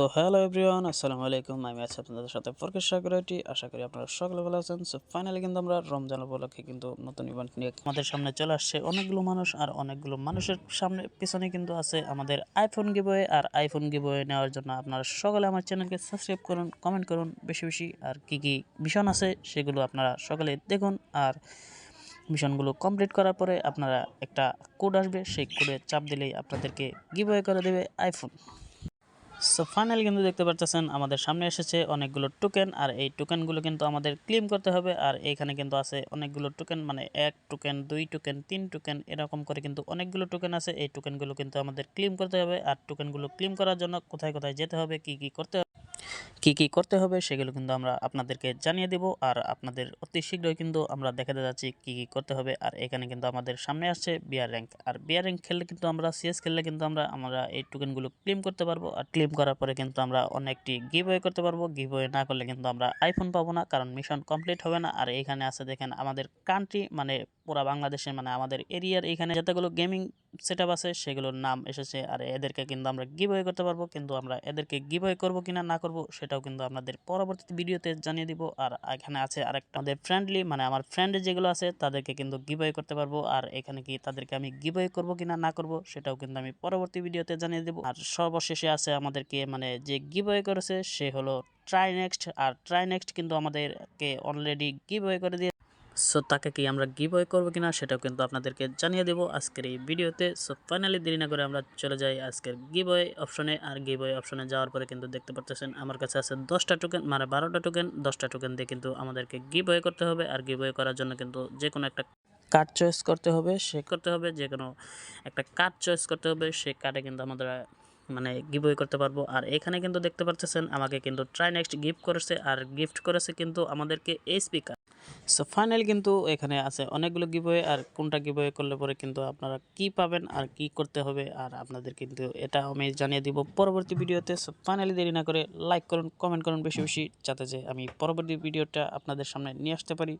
তো hello everyone, আসসালামু আলাইকুম। আমি আছি আপনাদের সাথে ফরকেশ সাগরাটি আশা করি আপনারা সকলে ভালো আছেন। সো ফাইনালি কিন্তু আমরা রমজান উপলক্ষে কিন্তু নতুন ইভেন্ট নিয়ে আমাদের সামনে চলে আসছে অনেকগুলো মানুষ আর অনেকগুলো মানুষের সামনে পিছনে কিন্তু আছে আমাদের আইফোন গিবয়ে আর আইফোন গিবয়ে নেওয়ার জন্য আপনারা সকলে আমার চ্যানেলকে সাবস্ক্রাইব করুন কমেন্ট করুন বেশি বেশি। আর কি কি মিশন আছে সেগুলো আপনারা সকলে দেখুন। আর মিশনগুলো কমপ্লিট করার পরে আপনারা একটা কোড আসবে। সেই কোডে চাপ দিলেই আপনাদেরকে গিভওয়ে করে দেবে আইফোন সো ফাইনালি কিন্তু দেখতে পারতেছেন আমাদের সামনে এসেছে অনেকগুলো টোকেন আর এই টোকেনগুলো কিন্তু আমাদের ক্লেম করতে হবে, আর এইখানে কিন্তু আছে অনেকগুলো টোকেন মানে এক টোকেন দুই টোকেন তিন টোকেন এরকম করে কিন্তু অনেকগুলো টোকেন আছে। এই টোকেনগুলো কিন্তু আমাদের ক্লেম করতে হবে, আর টোকেনগুলো ক্লেম করার জন্য কোথায় কোথায় যেতে হবে, কি কি করতে হবে কি কি করতে হবে সেগুলো কিন্তু আমরা আপনাদেরকে জানিয়ে দেব। আর আপনাদের অতি শীঘ্রই কিন্তু আমরা দেখাতে যাচ্ছি কি কি করতে হবে। আর এখানে কিন্তু আমাদের সামনে আসছে বিয়ার র্যাঙ্ক। আর বিয়ার র্যাঙ্ক খেললে কিন্তু আমরা, সিএস খেললে কিন্তু আমরা আমরা এই টোকেনগুলো ক্লেম করতে পারব। আর ক্লেম করার পরে কিন্তু আমরা অনেকটি গিভ করতে পারব। গিভ না করলে কিন্তু আমরা আইফোন পাবো না, কারণ মিশন কমপ্লিট হবে না। আর এখানে আছে দেখেন আমাদের কান্ট্রি মানে পুরা বাংলাদেশে মানে আমাদের এরিয়ার এখানে যতগুলো গেমিং সেট আছে, সেগুলোর নাম এসেছে। আর এদেরকে কিন্তু আমরা গিভ করতে পারব, কিন্তু আমরা এদেরকে গিভ করব কিনা না করব, সেটাও কিন্তু আপনাদের পরবর্তী ভিডিওতে জানিয়ে দিব। আর এখানে আছে আরেকটা আমাদের ফ্রেন্ডলি মানে আমার ফ্রেন্ড যেগুলো আছে, তাদেরকে কিন্তু গিভ করতে পারব। আর এখানে কি তাদেরকে আমি গিভ করব কিনা না করব, সেটাও কিন্তু আমি পরবর্তী ভিডিওতে জানিয়ে দেবো। আর সর্বশেষে আছে আমাদেরকে মানে যে গিভ করেছে, সে হলো ট্রাই নেক্সট আর ট্রাই নেক্সট কিন্তু আমাদেরকে অলরেডি গিভ করে দিয়ে সো তাকে কি আমরা গিভ ওয়ে করব কিনা সেটাও কিন্তু আপনাদেরকে জানিয়ে দেবো আজকের এই ভিডিওতে। সো ফাইনালি দেরি না করে আমরা চলে যাই আজকের গিভ ওয়ে অপশনে আর গিভ ওয়ে অপশনে যাওয়ার পরে কিন্তু দেখতে পাচ্ছেন আমার কাছে আছে দশটা টোকেন মানে বারোটা টোকেন দশটা টোকেন দিয়ে কিন্তু আমাদেরকে গিভ ওয়ে করতে হবে। আর গিভ ওয়ে করার জন্য কিন্তু যে কোনো একটা কার্ড চয়েস করতে হবে, সে করতে হবে। যে কোনো একটা কার্ড চয়েস করতে হবে সেই কার্ডে কিন্তু আমাদের মানে গিভওয়ে করতে পারব। আর এখানে কিন্তু দেখতে পাচ্ছেন আমাকে কিন্তু ট্রাই নেক্সট গিফট করেছে। আর গিফট করেছে কিন্তু আমাদেরকে এই স্পিকার সো ফাইনাল কিন্তু এখানে আছে অনেকগুলো গিভওয়ে আর কোনটা গিভওয়ে করলে পরে কিন্তু আপনারা কি পাবেন আর কি করতে হবে আর আপনাদের কিন্তু এটা আমি জানিয়ে দিব পরবর্তী ভিডিওতে। সো ফাইনালি দেরি না করে লাইক করুন কমেন্ট করুন বেশি বেশি, যাতে যে আমি পরবর্তী ভিডিওটা আপনাদের সামনে নিয়ে আসতে পারি।